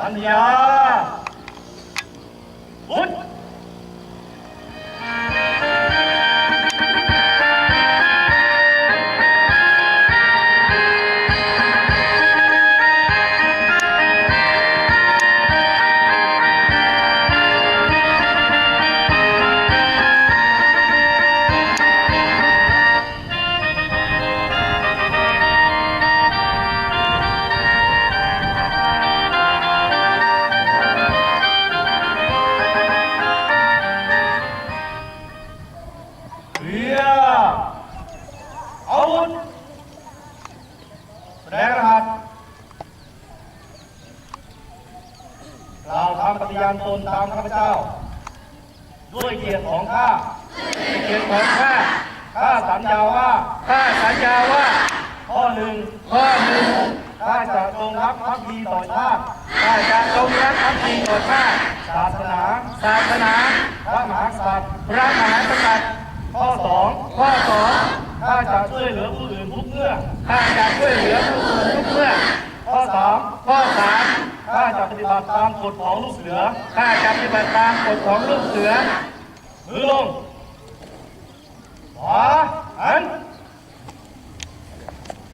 สัญญ รียอาวุธแสดงรหัสกล่าวคำปฏิญาณตนตามข้าพเจ้า ด้วยเกียรติของข้าเกียรติของข้าข้าสัญญาว่าข้าสัญญาว่า ข้อหนึ่งข้อหนึ่งข้าจะจงรักภักดีต่อชาติข้าจะจงรักภักดีต่อชาติศาสนา ศาสนาพระมหากษัตริย์พระมหากษัตริย์ ข้อสองข้อสองข้าจะช่วยเหลือผู้อื่นทุกเมื่อข้าจะช่วยเหลือผู้อื่นทุกเมื่อ ข้อสองข้อสามข้าจะปฏิบัติตามกฎของลูกเสือข้าจะปฏิบัติตามกฎของลูกเสือมือลงขวาหัน